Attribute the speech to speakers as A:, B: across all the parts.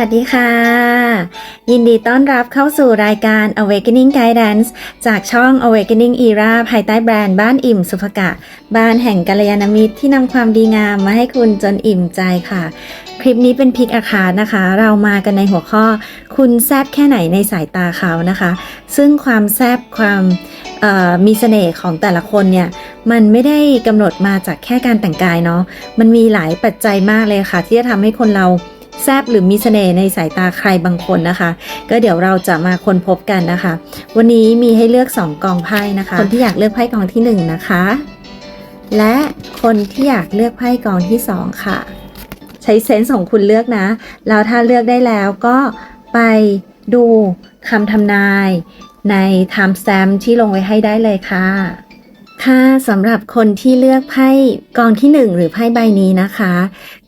A: วัสดีค่ะ ยินดีต้อนรับเข้าสู่รายการ Awakening Guidance จากช่อง Awakening Era ภายใต้แบรนด์บ้านอิ่มสุภกะ บ้านแห่งกัลยาณมิตรที่นำความดีงามมาให้คุณจนอิ่มใจค่ะ คลิปนี้เป็นพิกอาคานะคะ เรามากันในหัวข้อ คุณแซบแค่ไหนในสายตาเขานะคะ ซึ่งความแซบความมีเสน่ห์ของแต่ละคนเนี่ยมันไม่ได้กำหนดมาจากแค่การแต่งกายเนาะมันมีหลายปัจจัยมากเลยค่ะ ที่จะทำให้คนเรา แซบหรือมีเสน่ห์ในสายตาใครบางคนนะคะ ก็เดี๋ยวเราจะมาค้นพบกันนะคะ วันนี้มีให้เลือก 2 กองไพ่นะคะ คนที่อยากเลือกไพ่กองที่ 1 นะคะ และคนที่อยากเลือกไพ่กองที่ 2 ค่ะ ใช้เซนส์ของคุณเลือกนะ แล้วถ้าเลือกได้แล้วก็ไปดูคำทำนายใน time stamp ที่ลงไว้ให้ได้เลยค่ะค่ะสำหรับคนที่เลือกไพ่กองที่ 1 หรือไพ่ใบนี้นะคะ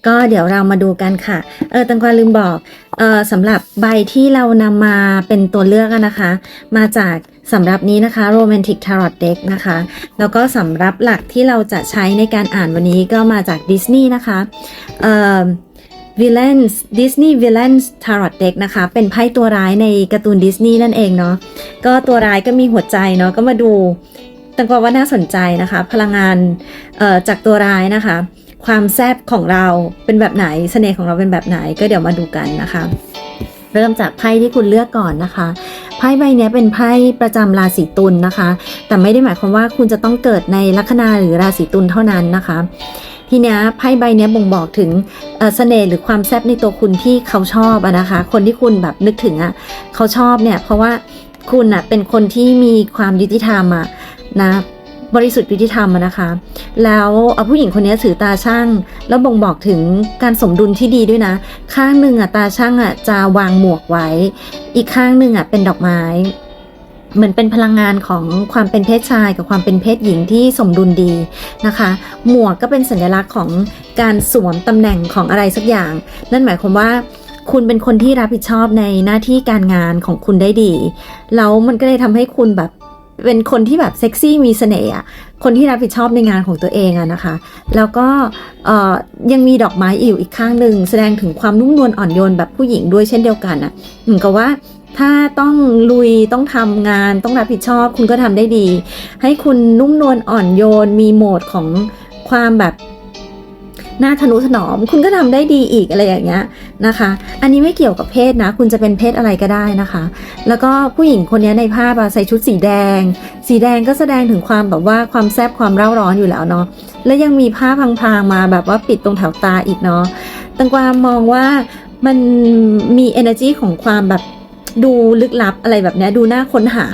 A: ก็เดี๋ยวเรามาดูกันค่ะ เออตังกวาลืมบอกเออสำหรับใบที่เรานำมาเป็นตัวเลือกนะคะ มาจากสำหรับนี้นะคะ Romantic Tarot Deck นะคะ แล้วก็สำหรับหลักที่เราจะใช้ในการอ่านวันนี้ก็มาจากดิสนีย์นะคะเอ่อ Villains Disney Villains Tarot Deck นะคะ เป็นไพ่ตัวร้ายในการ์ตูนดิสนีย์นั่นเองเนาะ ก็ตัวร้ายก็มีหัวใจเนาะ ก็มาดูตังกวาว่าน่าสนใจนะคะ พลังงานเอ่อจากตัวร้ายนะคะ ความแซบของเราเป็นแบบไหนเสน่ห์ของเราเป็นแบบไหนก็เดี๋ยวมาดูกันนะคะ เริ่มจากไพ่ที่คุณเลือกก่อนนะคะไพ่ใบนี้เป็นไพ่ประจำราศีตุลนะคะ แต่ไม่ได้หมายความว่าคุณจะต้องเกิดในลัคนาหรือราศีตุลเท่านั้นนะคะทีนี้ไพ่ใบนี้บ่งบอกถึงเสน่ห์หรือความแซบในตัวคุณที่เขาชอบนะคะ คนที่คุณแบบนึกถึงอะเขาชอบเนี่ยเพราะว่าคุณอะเป็นคนที่มีความยุติธรรมอะนะ บริสุทธิ์ยุติธรรมนะคะ แล้วเอ่อผู้หญิงคนนี้ถือตาช่าง แล้วบ่งบอกถึงการสมดุลที่ดีด้วยนะ ข้างหนึ่งอะตาช่างอะจะวางหมวกไว้ อีกข้างหนึ่งอะเป็นดอกไม้เหมือนเป็นพลังงานของความเป็นเพศชายกับความเป็นเพศหญิงที่สมดุลดีนะคะ หมวกก็เป็นสัญลักษณ์ของการสวมตำแหน่งของอะไรสักอย่าง นั่นหมายความว่าคุณเป็นคนที่รับผิดชอบในหน้าที่การงานของคุณได้ดี แล้วมันก็เลยทำให้คุณแบบ เป็นคนที่แบบเซ็กซี่มีเสน่ห์อะคนที่รับผิดชอบในงานของตัวเองอะนะคะ แล้วก็ยังมีดอกไม้อิ่วอีกข้างหนึ่งแสดงถึงความนุ่มนวลอ่อนโยนแบบผู้หญิงด้วยเช่นเดียวกันอะเหมือนกับว่าถ้าต้องลุยต้องทำงานต้องรับผิดชอบ คุณก็ทำได้ดี ให้คุณนุ่มนวลอ่อนโยนมีโหมดของความแบบ หน้าทนุถนอม คุณก็ทำได้ดีอีกอะไรอย่างเงี้ยนะคะ อันนี้ไม่เกี่ยวกับเพศนะ คุณจะเป็นเพศอะไรก็ได้นะคะ แล้วก็ผู้หญิงคนนี้ในภาพอะใส่ชุดสีแดง สีแดงก็แสดงถึงความแบบว่าความแซบความเร่าร้อนอยู่แล้วเนาะแล้วยังมีผ้าพางๆมาแบบว่าปิดตรงแถวตาอีกเนาะตังกวามมองว่ามันมี energy ของความแบบดูลึกลับอะไรแบบนี้ดูน่าค้นหา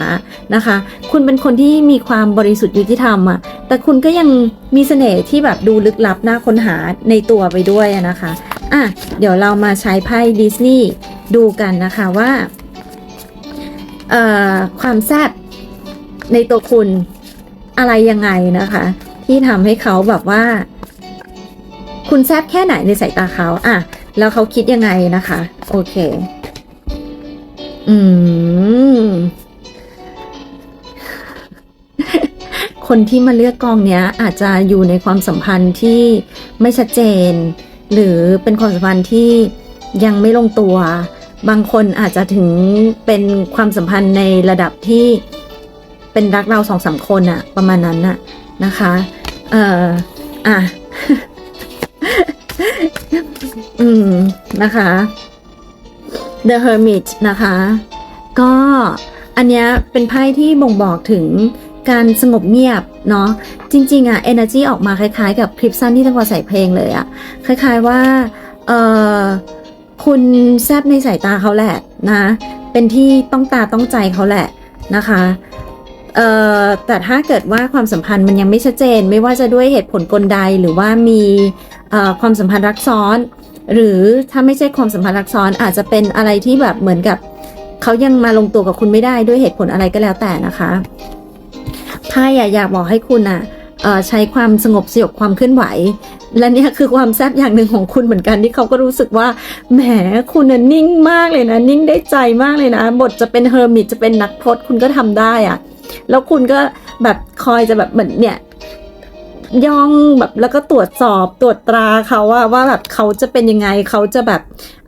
A: นะคะ คุณเป็นคนที่มีความบริสุทธิ์ยุติธรรมอะ แต่คุณก็ยังมีเสน่ห์ที่แบบดูลึกลับน่าค้นหาในตัวไปด้วยนะคะ อะ เดี๋ยวเรามาใช้ไพ่ดิสนีย์ดูกันนะคะว่า เอ่อ ความแซ่บในตัวคุณอะไรยังไงนะคะ ที่ทำให้เขาแบบว่า คุณแซบแค่ไหนในสายตาเขาอะ แล้วเขาคิดยังไงนะคะ โอเค อืม คนที่มาเลือกกองเนี้ยอาจจะอยู่ในความสัมพันธ์ที่ไม่ชัดเจน หรือเป็นความสัมพันธ์ที่ยังไม่ลงตัว บางคนอาจจะถึงเป็นความสัมพันธ์ในระดับที่เป็นรักเราสองสามคนอะประมาณนั้นน่ะนะคะ เอ่ออะอืมนะคะ The Hermit นะคะ ก็อันเนี้ยเป็นไพ่ที่บ่งบอกถึง การสงบเงียบเนาะจริง ๆอะ energy ออกมาคล้ายๆ กับคลิปสั้นที่ตั้งว่าใส่เพลงเลยอะคล้ายๆว่าเออคุณแซบในสายตาเขาแหละนะ เป็นที่ต้องตาต้องใจเขาแหละนะคะเอ่อแต่ถ้าเกิดว่าความสัมพันธ์มันยังไม่ชัดเจน ไม่ว่าจะด้วยเหตุผลกลใดหรือว่ามีเอ่อความสัมพันธ์รักซ้อน หรือถ้าไม่ใช่ความสัมพันธ์รักซ้อนอาจจะเป็นอะไรที่แบบเหมือนกับเขายังมาลงตัวกับคุณไม่ได้ด้วยเหตุผลอะไรก็แล้วแต่นะคะ ไพ่อะอยากบอกให้คุณอะใช้ความสงบสยบความเคลื่อนไหว และนี่คือความแซ่บอย่างหนึ่งของคุณเหมือนกันที่เขาก็รู้สึกว่าแหมคุณน่ะนิ่งมากเลยนะ นิ่งได้ใจมากเลยนะ บทจะเป็นเฮอร์มิตจะเป็นนักพรตคุณก็ทำได้อะแล้วคุณก็แบบคอยจะแบบเหมือนเนี่ยย่องแบบแล้วก็ตรวจสอบตรวจตราเขาว่าว่าแบบเขาจะเป็นยังไงเขาจะแบบ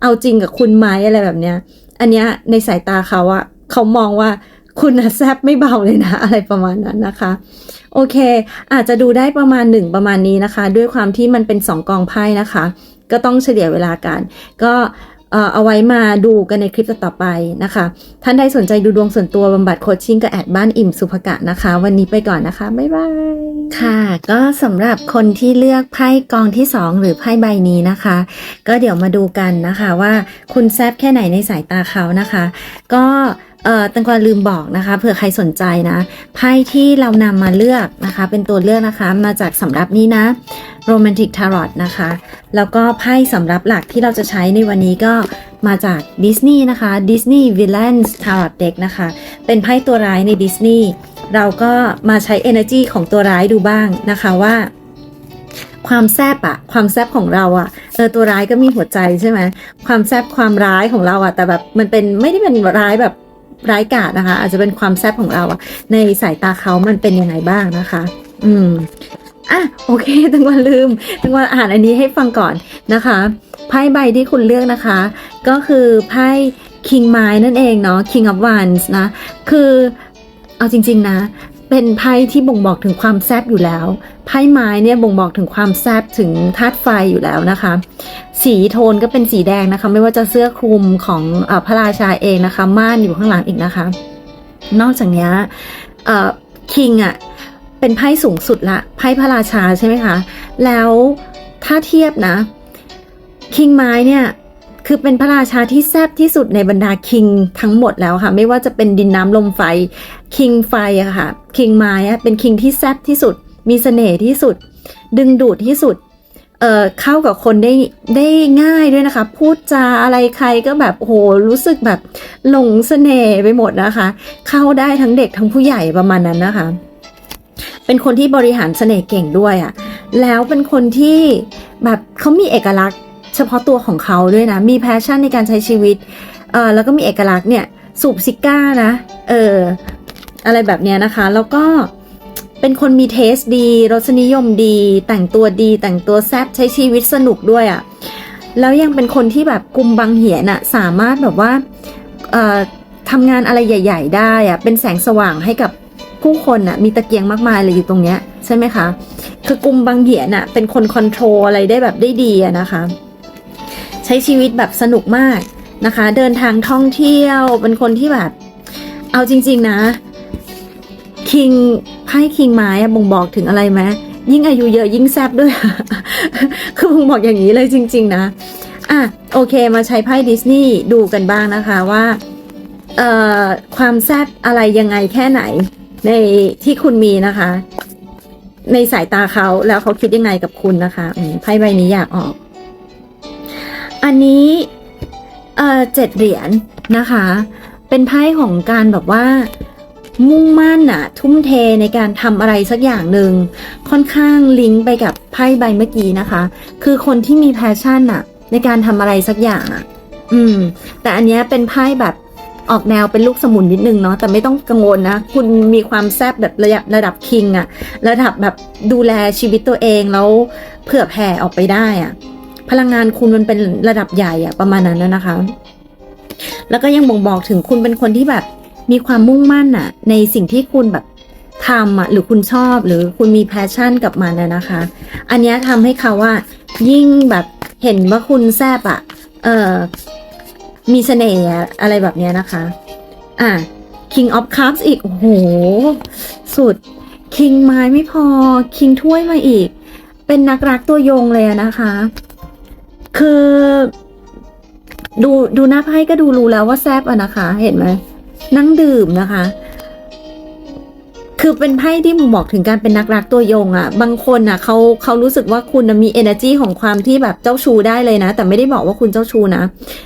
A: เอาจริงกับคุณไหมอะไรแบบเนี้ย อันเนี้ยในสายตาเขาอะเขามองว่า คุณนะแซบไม่เบาเลยนะ อะไรประมาณนั้นนะคะ โอเค อาจจะดูได้ประมาณหนึ่งประมาณนี้นะคะ ด้วยความที่มันเป็นสองกองไพ่นะคะ ก็ต้องเฉลี่ยเวลากัน ก็เออเอาไว้มาดูกันในคลิปต่อไปนะคะ ท่านใดสนใจดูดวงส่วนตัวบำบัดโคชชิ่งกับแอดบ้านอิ่มสุภกะนะคะ วันนี้ไปก่อนนะคะ บ๊ายบาย ค่ะ ก็สำหรับคนที่เลือกไพ่กองที่ 2 หรือไพ่ใบนี้นะคะ ก็เดี๋ยวมาดูกันนะคะว่าคุณแซบแค่ไหนในสายตาเขานะคะ ก็ เอ่อตังกวาลืมบอกนะคะเผื่อใครสนใจนะไพ่ที่เรานำมาเลือกนะคะ เป็นตัวเลือกนะคะมาจากสำรับนี้นะ Romantic Tarot นะคะ แล้วก็ไพ่สำรับหลักที่เราจะใช้ในวันนี้ก็มาจากดิสนีย์นะคะ Disney Villains Tarot Deck นะคะ เป็นไพ่ตัวร้ายในดิสนีย์เราก็มาใช้ energy ของตัวร้ายดูบ้างนะคะว่าความแซบอะความแซบของเราอะเออตัวร้ายก็มีหัวใจใช่ไหมความแซบความร้ายของเราอะแต่แบบมันเป็นไม่ได้เป็นร้ายแบบ ร้ายกาจนะคะ อาจจะเป็นความแซบของเราอะในสายตาเขามันเป็นยังไงบ้างนะคะ อืมอะโอเคตังวันลืมตังวันอ่านอันนี้ให้ฟังก่อนนะคะไพ่ใบที่คุณเลือกนะคะ ก็คือไพ่ King ไม้นั่นเองเนาะ King of Wands นะ คือเอาจริง ๆ นะ เป็นไพ่ที่บ่งบอกถึงความแซบอยู่แล้ว ไพ่ไม้เนี่ยบ่งบอกถึงความแซบถึงธาตุไฟอยู่แล้วนะคะ สีโทนก็เป็นสีแดงนะคะ ไม่ว่าจะเสื้อคลุมของอพระราชาเองนะคะ ม่านอยู่ข้างหลังอีกนะคะ นอกจากนี้คิงอะเป็นไพ่สูงสุดละไพ่พระราชาใช่ไหมคะ แล้วถ้าเทียบนะ คิงไม้เนี่ย คือเป็นพระราชาที่แซบที่สุดในบรรดาคิงทั้งหมดแล้วค่ะ ไม่ว่าจะเป็นดินน้ำลมไฟ คิงไฟอะค่ะ คิงไม้อะเป็นคิงที่แซบที่สุด มีเสน่ห์ที่สุด ดึงดูดที่สุด เอ่อ เข้ากับคนได้ได้ง่ายด้วยนะคะ พูดจาอะไรใครก็แบบโอ้โห รู้สึกแบบหลงเสน่ห์ไปหมดนะคะ เข้าได้ทั้งเด็กทั้งผู้ใหญ่ประมาณนั้นนะคะ เป็นคนที่บริหารเสน่ห์เก่งด้วยอะ่ะ แล้วเป็นคนที่แบบเขามีเอกลักษณ์ เฉพาะตัวของเขาด้วยนะ มีแพชชั่นในการใช้ชีวิตเออแล้วก็มีเอกลักษณ์เนี่ยสูบซิก้านะเอออะไรแบบเนี้ยนะคะ แล้วก็เป็นคนมีเทสดี รสนิยมดี แต่งตัวดี แต่งตัวแซ่บใช้ชีวิตสนุกด้วยอะ่ะแล้วยังเป็นคนที่แบบกุมบังเหียนอะ่ะสามารถแบบว่าเอ่อทำงานอะไรใหญ่ ๆ ได้อะ่ะเป็นแสงสว่างให้กับผู้คนอะมีตะเกียงมากมายเลยอยู่ตรงเนี้ยใช่ไหมคะ คือกุมบังเหียนอะเป็นคนคอนโทรลอะไรได้แบบได้ดีอะนะคะ ใช้ชีวิตแบบสนุกมากนะคะ เดินทางท่องเที่ยวเป็นคนที่แบบ เอาจริง ๆนะ คิงไพ่คิงไม้บ่งบอกถึงอะไรไหมยิ่งอายุเยอะยิ่งแซบด้วย คือบ่งบอกอย่างนี้เลยจริง ๆ นะอะโอเคมาใช้ไพ่ดิสนีย์ดูกันบ้างนะคะว่าเอ่อความแซบอะไรยังไงแค่ไหน ในที่คุณมีนะคะ ในสายตาเขาแล้วเขาคิดยังไงกับคุณนะคะไพ่ใบนี้อยากออก อันนี้เอ่อเจ็ดเหรียญนะคะ เป็นไพ่ของการแบบว่ามุ่งมั่นอะทุ่มเทในการทำอะไรสักอย่างหนึ่งค่อนข้างลิงก์ไปกับไพ่ใบเมื่อกี้นะคะ คือคนที่มีแพชชั่นอะในการทำอะไรสักอย่างอะอืม แต่อันนี้เป็นไพ่แบบออกแนวเป็นลูกสมุนนิดนึงเนาะแต่ไม่ต้องกังวลนะ คุณมีความแซบแบบระดับระดับคิงอะระดับแบบดูแลชีวิตตัวเองแล้วเผื่อแผ่ออกไปได้อะ พลังงานคุณมันเป็นระดับใหญ่อะประมาณนั้นนะนะคะ แล้วก็ยังบ่งบอกถึงคุณเป็นคนที่แบบมีความมุ่งมั่นอะในสิ่งที่คุณแบบทำอะหรือคุณชอบหรือคุณมีแพชชั่นกับมันนะคะ อันนี้ทำให้เขาว่า ยิ่งแบบเห็นว่าคุณแซบอะเออมีเสน่ห์อะอะไรแบบเนี้ยนะคะ อะ King of Cups อีก โอ้โห สุด King ไม้ไม่พอ King ถ้วยมาอีก เป็นนักรักตัวยงเลยนะคะ คือดูดูหน้าไพ่ก็ดูรู้แล้วว่าแซบอะนะคะ เห็นไหมนั่งดื่มนะคะ คือเป็นไพ่ที่บ่งบอกถึงการเป็นนักรักตัวยงอะ่ะ บางคนอะเขาเขารู้สึกว่าคุณมี energy ของความที่แบบเจ้าชู้ได้เลยนะ แต่ไม่ได้บอกว่าคุณเจ้าชู้นะ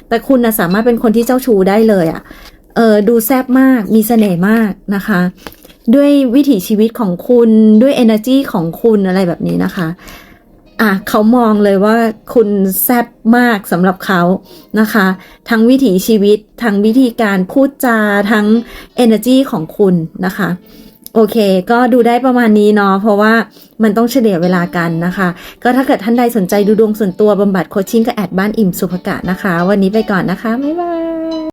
A: แต่คุณนะสามารถเป็นคนที่เจ้าชู้ได้เลยอะ่ะ เออดูแซบมาก มีเสน่ห์มากนะคะ ด้วยวิถีชีวิตของคุณด้วย energy ของคุณอะไรแบบนี้นะคะ อะเขามองเลยว่าคุณแซบมากสำหรับเขานะคะ ทั้งวิถีชีวิต ทั้งวิธีการพูดจา ทั้ง energy ของคุณนะคะ โอเค ก็ดูได้ประมาณนี้เนาะ เพราะว่ามันต้องเฉลี่ยเวลากันนะคะ ก็ถ้าเกิดท่านใดสนใจดูดวงส่วนตัวบำบัดโคชชิ่งก็แอดบ้านอิ่มสุภกะนะคะ วันนี้ไปก่อนนะคะ บ๊ายบาย